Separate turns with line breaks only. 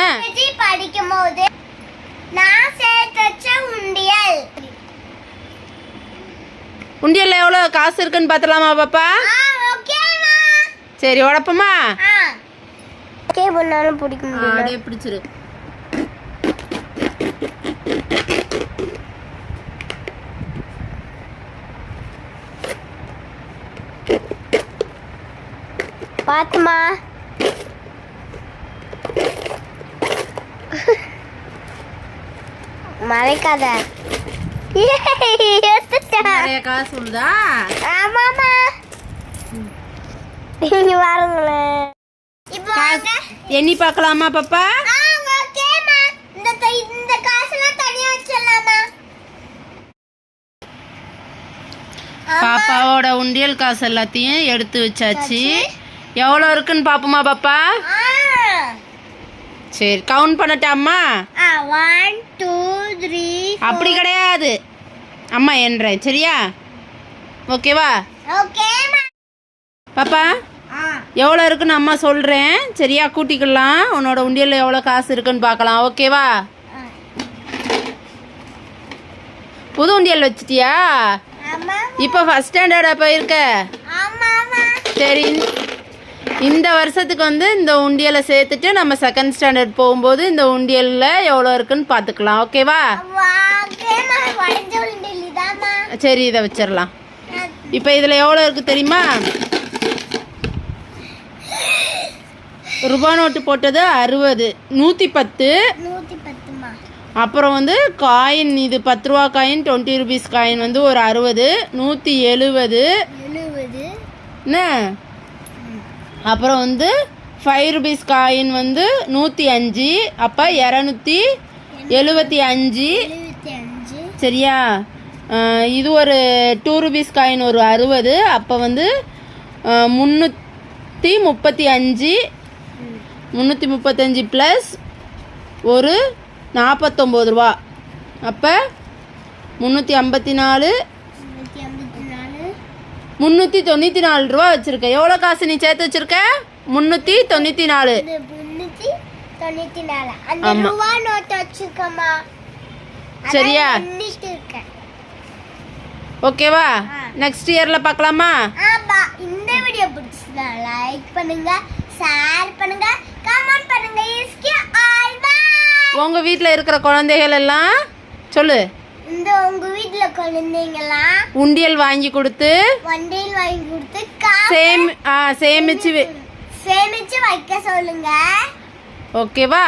என்ன?
கேஜி படிக்கும் போது நான் சேர்த்து வச்ச உண்டியல்.
உண்டியல்ல எவ்வளோ காசு இருக்குன்னு பார்த்தலாமா பாப்பா? சரி உடப்பமா?
ஆ. ஓகே பண்ணாலும் பிடிக்க முடியல.
அப்படியே பிடிச்சிரு.
பாத்துமா மறைக்காத ஆமாமா நீங்க வாருங்களேன்
எண்ணி பார்க்கலாமா பாப்பா? பாப்பாவோட உண்டியல் காசு எல்லாத்தையும் எடுத்து வச்சாச்சு. எவ்வளோ இருக்குன்னு பாப்போமா பாப்பா? சரி கவுண்ட் பண்ணட்டாம்மா?
ஒன் டூ த்ரீ
அப்படி கிடையாது. அம்மா என்றேன் சரியா? ஓகேவா பாப்பா எவ்வளோ இருக்குன்னு அம்மா சொல்கிறேன் சரியா கூட்டிக்கலாம். உன்னோட உண்டியலில் எவ்வளோ காசு இருக்குன்னு பார்க்கலாம். ஓகேவா. புது உண்டியல் வச்சிட்டியா? இப்போ ஃபஸ்ட் ஸ்டாண்டர்டா போயிருக்க? சரி இந்த- வருஷத்துக்கு வந்து இந்த உண்டியலை சேர்த்துட்டு நம்ம செகண்ட் ஸ்டாண்டர்ட் போகும்போது இந்த உண்டியலில் எவ்வளோ இருக்குன்னு பார்த்துக்கலாம். ஓகேவா சரி இதை வச்சிடலாம். இப்போ இதில் எவ்வளோ இருக்குது தெரியுமா? ரூபா நோட்டு போட்டது அறுபது நூற்றி பத்து அப்புறம் வந்து காயின் இது பத்து ரூபா காயின் டுவெண்ட்டி ருபீஸ் காயின் வந்து ஒரு அறுபது நூற்றி எழுபது. என்ன? அப்புறம் வந்து ஃபைவ் ருபீஸ் காயின் வந்து நூற்றி அஞ்சு அப்போ இரநூத்தி எழுபத்தி அஞ்சு. சரியா? இது ஒரு டூ ருபீஸ் காயின் ஒரு அறுபது அப்போ வந்து முந்நூற்றி முப்பத்தி அஞ்சு. முந்நூற்றி முப்பத்தஞ்சு ப்ளஸ் ஒரு நாற்பத்தொம்போது ரூபா. அப்போ முந்நூற்றி ஐம்பத்தி நாலு முந்நூற்றி தொண்ணூற்றி நாலு ரூபா வச்சுருக்க. எவ்வளோ காசு நீ சேர்த்து வச்சுருக்க? முந்நூற்றி தொண்ணூற்றி நாலு. சரியா? ஓகேவா. நெக்ஸ்ட் இயரில் பார்க்கலாமா?
இந்த வீடியோ பிடிச்சதா லைக் பண்ணுங்க ஷேர் பண்ணுங்க கமெண்ட் பண்ணுங்க. இஸ்கி ஆல் பை
உங்கள் வீட்டில் இருக்கிற குழந்தைகள் எல்லாம் சொல்லு.
இந்த உங்க வீட்ல குழந்தைங்கலாம்
உண்டியல் வாங்கி கொடுத்து
வண்டியில் வாங்கி கொடுத்து
சேமி சேமிச்சு
சேமிச்சு வைக்க சொல்லுங்க.
ஓகேவா?